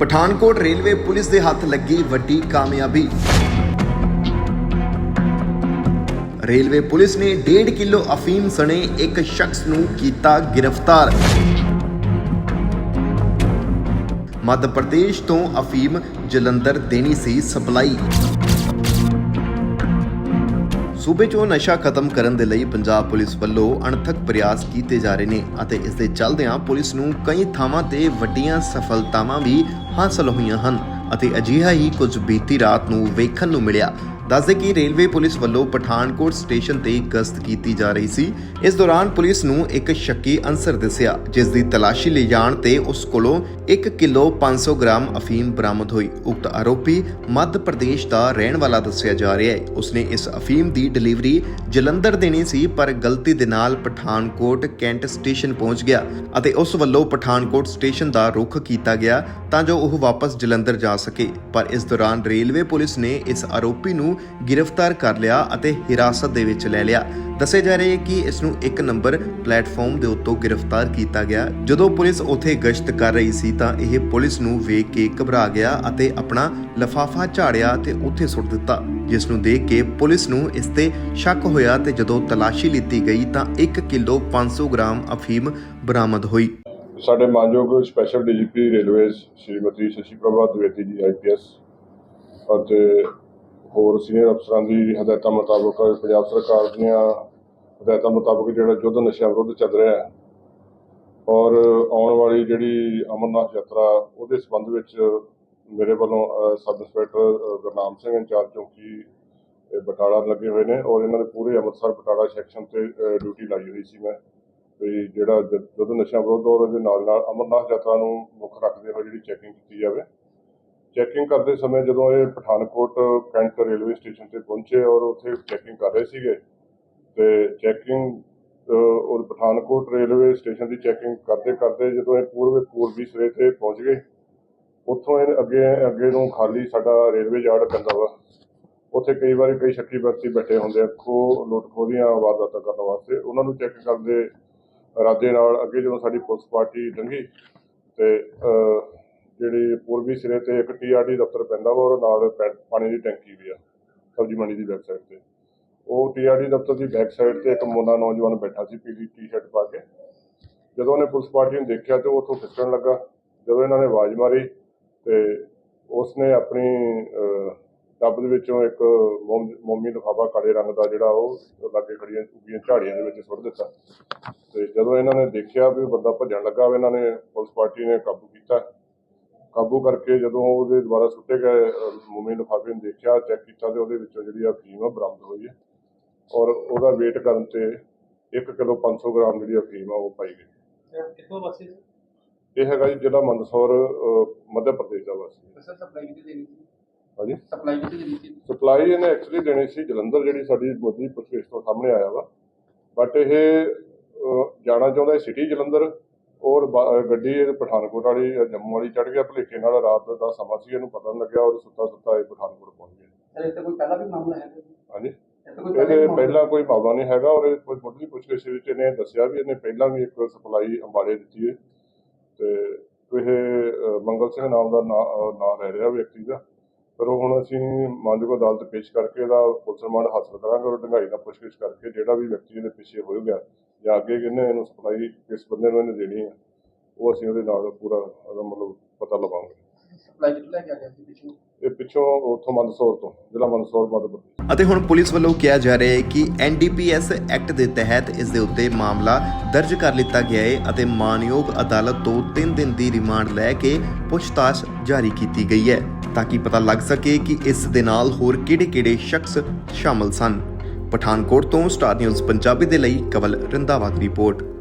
Pathankot railway police ਦੇ ਹੱਥ ਲੱਗੀ ਵੱਡੀ ਕਾਮਯਾਬੀ। ਰੇਲਵੇ ਪੁਲਿਸ ਨੇ 1.5 ਕਿਲੋ ਅਫੀਮ ਸਣੇ ਇੱਕ ਸ਼ਖਸ ਨੂੰ ਕੀਤਾ ਗ੍ਰਿਫਤਾਰ। ਮੱਧ ਪ੍ਰਦੇਸ਼ ਤੋਂ ਅਫੀਮ ਜਲੰਧਰ ਦੇਣੀ ਸੀ ਸਪਲਾਈ। ਸੂਬੇ 'ਚੋਂ ਨਸ਼ਾ ਖਤਮ ਕਰਨ ਦੇ ਲਈ ਪੰਜਾਬ ਪੁਲਿਸ ਵੱਲੋਂ ਅਣਥੱਕ ਪ੍ਰਯਾਸ ਕੀਤੇ ਜਾ ਰਹੇ ਨੇ ਅਤੇ ਇਸ ਦੇ ਚੱਲਦਿਆਂ ਪੁਲਿਸ ਨੂੰ ਕਈ ਥਾਵਾਂ ਤੇ ਵੱਡੀਆਂ ਸਫਲਤਾਵਾਂ ਵੀ ਹਾਸਲ ਹੋਈਆਂ ਹਨ ਅਤੇ ਅਜਿਹਾ ਹੀ ਕੁਝ ਬੀਤੀ ਰਾਤ ਨੂੰ ਵੇਖਣ ਨੂੰ ਮਿਲਿਆ। ਦੱਸਦੇ ਕਿ ਰੇਲਵੇ ਪੁਲਿਸ ਵੱਲੋਂ ਪਠਾਨਕੋਟ ਸਟੇਸ਼ਨ ਤੇ ਗਸ਼ਤ ਕੀਤੀ ਜਾ ਰਹੀ ਸੀ। ਇਸ ਦੌਰਾਨ ਪੁਲਿਸ ਨੂੰ ਇੱਕ ਸ਼ੱਕੀ ਅਨਸਰ ਦਿਸਿਆ, ਜਿਸ ਦੀ ਤਲਾਸ਼ੀ ਲਈ ਜਾਣ ਤੇ ਉਸ ਕੋਲੋਂ 1 ਕਿਲੋ 500 ਗ੍ਰਾਮ ਅਫੀਮ ਬਰਾਮਦ ਹੋਈ। ਉਕਤ ਆਰੋਪੀ ਮੱਧ ਪ੍ਰਦੇਸ਼ ਦਾ ਰਹਿਣ ਵਾਲਾ ਦੱਸਿਆ ਜਾ ਰਿਹਾ ਹੈ। ਉਸਨੇ ਇਸ ਅਫੀਮ ਦੀ ਡਿਲੀਵਰੀ ਜਲੰਧਰ ਦੇਣੀ ਸੀ, ਪਰ ਗਲਤੀ ਦੇ ਨਾਲ ਪਠਾਨਕੋਟ ਕੈਂਟ ਸਟੇਸ਼ਨ ਪਹੁੰਚ ਗਿਆ ਅਤੇ ਉਸ ਵੱਲੋਂ ਪਠਾਨਕੋਟ ਸਟੇਸ਼ਨ ਦਾ ਰੁਖ ਕੀਤਾ ਗਿਆ ਤਾਂ ਜੋ ਉਹ ਵਾਪਸ ਜਲੰਧਰ ਜਾ ਸਕੇ। ਪਰ ਇਸ ਦੌਰਾਨ ਰੇਲਵੇ ਪੁਲਿਸ ਨੇ ਇਸ ਆਰੋਪੀ ਨੂੰ ਨੂੰ ਗ੍ਰਿਫਤਾਰ ਕਰ ਲਿਆ ਅਤੇ ਹਿਰਾਸਤ ਦੇ ਵਿੱਚ ਲੈ ਲਿਆ। ਦੱਸੇ ਜਾ ਰਹੇ ਕਿ ਇਸ ਨੂੰ ਇੱਕ ਨੰਬਰ ਪਲੇਟਫਾਰਮ ਦੇ ਉੱਤੋਂ ਗ੍ਰਿਫਤਾਰ ਕੀਤਾ ਗਿਆ। ਜਦੋਂ ਪੁਲਿਸ ਉੱਥੇ ਗਸ਼ਤ ਕਰ ਰਹੀ ਸੀ ਤਾਂ ਇਹ ਪੁਲਿਸ ਨੂੰ ਵੇਖ ਕੇ ਘਬਰਾ ਗਿਆ ਅਤੇ ਆਪਣਾ ਲਫਾਫਾ ਝਾੜਿਆ ਤੇ ਉੱਥੇ ਸੁੱਟ ਦਿੱਤਾ, ਜਿਸ ਨੂੰ ਦੇਖ ਕੇ ਪੁਲਿਸ ਨੂੰ ਇਸ ਤੇ ਸ਼ੱਕ ਹੋਇਆ ਤੇ ਜਦੋਂ ਤਲਾਸ਼ੀ ਲਈਤੀ ਗਈ ਤਾਂ 1 ਕਿਲੋ 500 ਗ੍ਰਾਮ ਅਫੀਮ ਬਰਾਮਦ ਹੋਈ। ਸਾਡੇ ਮਾਨਯੋਗ special DGP railways Shrimati Shashi Prabha Dwivedi ji IPS ਅਤੇ ਹੋਰ ਸੀਨੀਅਰ ਅਫਸਰਾਂ ਦੀ ਹਦਾਇਤਾਂ ਮੁਤਾਬਕ ਪੰਜਾਬ ਸਰਕਾਰ ਦੀਆਂ ਹਦਾਇਤਾਂ ਮੁਤਾਬਕ ਜਿਹੜਾ ਯੁੱਧ ਨਸ਼ਿਆਂ ਵਿਰੁੱਧ ਚੱਲ ਰਿਹਾ ਹੈ ਔਰ ਆਉਣ ਵਾਲੀ ਜਿਹੜੀ ਅਮਰਨਾਥ ਯਾਤਰਾ, ਉਹਦੇ ਸੰਬੰਧ ਵਿੱਚ ਮੇਰੇ ਵੱਲੋਂ sub inspector Gurnam Singh incharge ਚੌਂਕੀ ਬਟਾਲਾ ਲੱਗੇ ਹੋਏ ਨੇ ਔਰ ਇਹਨਾਂ ਦੇ ਪੂਰੇ ਅੰਮ੍ਰਿਤਸਰ ਬਟਾਲਾ ਸੈਕਸ਼ਨ ਤੇ ਡਿਊਟੀ ਲਾਈ ਹੋਈ ਸੀ ਮੈਂ ਵੀ ਜਿਹੜਾ ਜ- ਯੁੱਧ ਨਸ਼ਿਆਂ ਵਿਰੁੱਧ ਔਰ ਉਹਦੇ ਨਾਲ ਨਾਲ ਅਮਰਨਾਥ ਯਾਤਰਾ ਨੂੰ ਮੁੱਖ ਰੱਖਦੇ ਹੋਏ ਜਿਹੜੀ ਚੈਕਿੰਗ ਕੀਤੀ ਜਾਵੇ। ਚੈਕਿੰਗ ਕਰਦੇ ਸਮੇਂ ਜਦੋਂ ਇਹ ਪਠਾਨਕੋਟ, ਕੈਂਟ ਰੇਲਵੇ ਸਟੇਸ਼ਨ ਤੇ ਪਹੁੰਚੇ ਔਰ ਉੱਥੇ ਚੈਕਿੰਗ ਕਰ ਰਹੇ ਸੀਗੇ, ਤੇ ਚੈਕਿੰਗ ਔਰ ਪਠਾਨਕੋਟ ਰੇਲਵੇ ਸਟੇਸ਼ਨ ਦੀ ਚੈਕਿੰਗ ਕਰਦੇ ਕਰਦੇ ਜਦੋਂ ਇਹ ਪੂਰਬ ਪੂਰਬੀ ਸਿਰੇ ਤੇ ਪਹੁੰਚ ਗਏ, ਉੱਥੋਂ ਇਹ ਅੱਗੇ ਅੱਗੇ ਨੂੰ ਖਾਲੀ ਸਾਡਾ ਰੇਲਵੇ ਯਾਰਡ ਪੈਂਦਾ ਵਾ। ਉੱਥੇ ਕਈ ਵਾਰੀ ਕਈ ਸ਼ੱਕੀ ਵਿਅਕਤੀ ਬੈਠੇ ਹੁੰਦੇ ਆ, ਖੋ, ਲੁੱਟ ਖੋਹ ਦੀਆਂ ਵਾਰਦਾਤਾਂ ਕਰਨ ਵਾਸਤੇ, ਉਹਨਾਂ ਨੂੰ ਚੈੱਕ ਕਰਦੇ ਇਰਾਦੇ ਨਾਲ ਅੱਗੇ ਜਦੋਂ ਸਾਡੀ ਪੁਲਿਸ ਪਾਰਟੀ ਲੰਘੀ, ਤੇ ਪੂਰਬੀ ਸਿਰੇ ਤੇ ਇੱਕ ਟੀਆਰਡੀ ਦਫ਼ਤਰ ਪੈਂਦਾ ਵਾ ਔਰ ਨਾਲ ਪੈ- ਪਾਣੀ ਦੀ ਟੈਂਕੀ ਵੀ ਆ ਸਬਜ਼ੀ ਮੰਡੀ ਦੀ ਵੈਬਸਾਈਟ ਤੇ। ਉਹ ਟੀਆਰਡੀ ਦਫ਼ਤਰ ਦੀ ਬੈਕ ਸਾਈਡ ਤੇ ਇੱਕ ਮੁੰਡਾ ਨੌਜਵਾਨ ਬੈਠਾ ਸੀ ਪੀਲੀ ਟੀ-ਸ਼ਰਟ ਪਾ ਕੇ। ਜਦੋਂ ਉਹਨੇ ਪੁਲਿਸ ਪਾਰਟੀ ਨੂੰ ਦੇਖਿਆ ਤੇ ਉਹ ਉੱਥੋਂ ਖਿਸਕਣ ਲੱਗਾ। ਜਦੋਂ ਇਹਨਾਂ ਨੇ ਆਵਾਜ਼ ਮਾਰੀ ਤੇ ਉਸਨੇ ਆਪਣੀ ਅਹ, ਟੱਬ ਦੇ ਵਿੱਚੋਂ ਇੱਕ ਮੋਮ- ਮੋਮੀ ਲਿਫਾਫਾ ਕਾਲੇ ਰੰਗ ਦਾ ਜਿਹੜਾ ਉਹ ਲਾਗੇ ਖੜੀਆਂ ਉੱਗੀਆਂ ਝਾੜੀਆਂ ਦੇ ਵਿੱਚ ਸੁੱਟ ਦਿੱਤਾ। ਤੇ ਜਦੋਂ ਇਹਨਾਂ ਨੇ ਦੇਖਿਆ ਵੀ ਬੰਦਾ ਭੱਜਣ ਲੱਗਾ ਵਾ, ਇਹਨਾਂ ਨੇ ਪੁਲਿਸ ਪਾਰਟੀ ਨੇ ਕਾਬੂ ਕੀਤਾ। ਕਾਬੂ ਕਰਕੇ ਜਦੋਂ ਉਹਦੇ ਦੁਬਾਰਾ ਸੁੱਟੇ ਗਏ ਮੋਮੀ ਲਿਫਾਫੇ ਨੂੰ ਦੇਖਿਆ ਚੈੱਕ ਕੀਤਾ ਤੇ ਉਹਦੇ ਵਿੱਚੋਂ ਜਿਹੜੀ ਆ ਫੀਮ ਆ ਬਰਾਮਦ ਹੋਈ ਹੈ। ਔਰ ਉਹਦਾ weight ਕਰਨ ਤੇ 1 ਕਿਲੋ 500 ਗ੍ਰਾਮ ਜਿਹੜੀ ਆ ਫੀਮ ਆ ਉਹ ਪਾਈ ਗਈ। ਕਿੱਥੋਂ ਵਾਸੀ ਸੀ? ਇਹ ਹੈਗਾ ਜੀ ਜ਼ਿਲ੍ਹਾ ਮੰਦਸੌਰ ਮੱਧ ਪ੍ਰਦੇਸ਼ ਦਾ ਵਾਸੀ ਸਰ ਸਪਲਾਈ ਕਿੱਥੇ ਦੇਣੀ ਸੀ? ਹਾਂਜੀ? ਸਪਲਾਈ ਕਿੱਥੇ ਦੇਣੀ ਸੀ? ਸਪਲਾਈ ਇਹਨੇ ਐਕਚੁਅਲੀ ਦੇਣੀ ਸੀ ਜਲੰਧਰ ਜਿਹੜੀ ਸਾਡੀ ਮੋਦੀ ਪੁਲਿਸ ਤੋਂ ਸਾਹਮਣੇ ਆਇਆ ਵਾ। ਬਟ ਇਹ ਜਾਣਾ ਚਾਹੁੰਦਾ ਸਿਟੀ ਜਲੰਧਰ ਔਰ ਬ- ਗੱਡੀ ਇਹ ਪਠਾਨਕੋਟ ਵਾਲੀ ਜੰਮੂ ਵਾਲੀ ਚੜ ਗਿਆ ਭਲੇਖੇ ਨਾਲ ਰਾਤ ਦਾ ਸਮਾਂ ਸੀ ਇਹਨੂੰ ਪਤਾ ਨਹੀਂ ਲੱਗਿਆ ਔਰ ਸੁੱਤਾ ਸੁੱਤਾ ਇਹ ਪਠਾਨਕੋਟ ਪਹੁੰਚ ਗਿਆ ਸਰ ਇਸ ਤੇ ਕੋਈ ਪਹਿਲਾਂ ਵੀ ਮਾਮਲਾ ਹੈ ਹਾਂਜੀ। ਇਸ ਤੇ ਕੋਈ ਪਹਿਲਾਂ ਇਹਦੇ ਵੀ ਮਾਮਲਾ- ਪਹਿਲਾਂ ਕੋਈ ਮਾਮਲਾ ਨਹੀਂ ਹੈਗਾ ਔਰ ਇਹ ਕੋਈ ਮੁੱਢਲੀ ਪੁੱਛਗਿੱਛ ਵਿੱਚ ਇਹਨੇ ਦੱਸਿਆ ਵੀ ਇਹਨੇ ਪਹਿਲਾਂ ਵੀ ਇੱਕ ਸਪਲਾਈ ਅੰਬਾਲੇ ਦਿੱਤੀ ਹੈ। ਤੇ ਇਹ ਅਹ, ਮੰਗਲ ਸਿੰਘ ਨਾਮ ਦਾ ਨਾਂ ਅਹ, ਨਾਂ ਲੈ ਰਿਹਾ ਵਿਅਕਤੀ ਦਾ। ਪਰ ਉਹ ਹੁਣ ਅਸੀਂ ਮਾਨਯੋਗ ਅਦਾਲਤ ਪੇਸ਼ ਕਰਕੇ ਇਹਦਾ ਪੁਲਿਸ ਰਿਮਾਂਡ ਹਾਸਲ ਕਰਾਂਗੇ ਔਰ ਢੰਗਾਈ ਦਾ ਪੁੱਛਗਿੱਛ ਕਰਕੇ ਜਿਹੜਾ ਵੀ ਵਿਅਕਤੀ ਇਹਦੇ ਪਿੱਛੇ ਹੋਏਗਾ ਜਾਂ ਅੱਗੇ ਕਿਹਨੇ ਇਹਨੂੰ ਸਪਲਾਈ ਕਿਸ ਬੰਦੇ ਨੂੰ ਇਹਨੇ ਦੇਣੀ ਹੈ ਉਹ ਅਸੀਂ ਉਹਦੇ ਨਾਲ ਪੂਰਾ ਉਹਦਾ ਮਤਲਬ ਪਤਾ ਲਵਾਂਗੇ। ਸਪਲਾਈ ਕਿੱਥੇ ਲੈ ਕੇ ਆ ਗਿਆ ਸੀ ਪਿੱਛੋਂ? ਇਹ ਪਿੱਛੋਂ ਉੱਥੋਂ ਮੰਦਸੌਰ ਤੋਂ ਜ਼ਿਲ੍ਹਾ ਮੰਦਸੌਰ ਮੱਧ ਪ੍ਰਦੇਸ਼ ਅਤੇ ਹੁਣ ਪੁਲਿਸ ਵੱਲੋਂ ਕਿਹਾ ਜਾ ਰਿਹਾ ਹੈ ਕਿ ਐਨਡੀਪੀਐਸ ਐਕਟ ਦੇ ਤਹਿਤ ਇਸ ਦੇ ਉੱਤੇ ਮਾਮਲਾ ਦਰਜ ਕਰ ਲਿੱਤਾ ਗਿਆ ਹੈ ਅਤੇ ਮਾਨਯੋਗ ਅਦਾਲਤ ਤੋਂ 3 ਦਿਨ ਦੀ ਰਿਮਾਂਡ ਲੈ ਕੇ ਪੁੱਛਤਾਛ ਜਾਰੀ ਕੀਤੀ ਗਈ ਹੈ। ਤਾਂ ਕਿ ਪਤਾ ਲੱਗ ਸਕੇ ਕਿ ਇਸ ਦੇ ਨਾਲ ਹੋਰ ਕਿਹੜੇ-ਕਿਹੜੇ ਸ਼ਖਸ ਸ਼ਾਮਲ ਸਨ। ਪਠਾਨਕੋਟ ਤੋਂ ਸਟਾਰ ਨਿਊਜ਼ ਪੰਜਾਬੀ ਦੇ ਲਈ ਕਵਲ ਰੰਦਾਵਾ ਦੀ ਰਿਪੋਰਟ।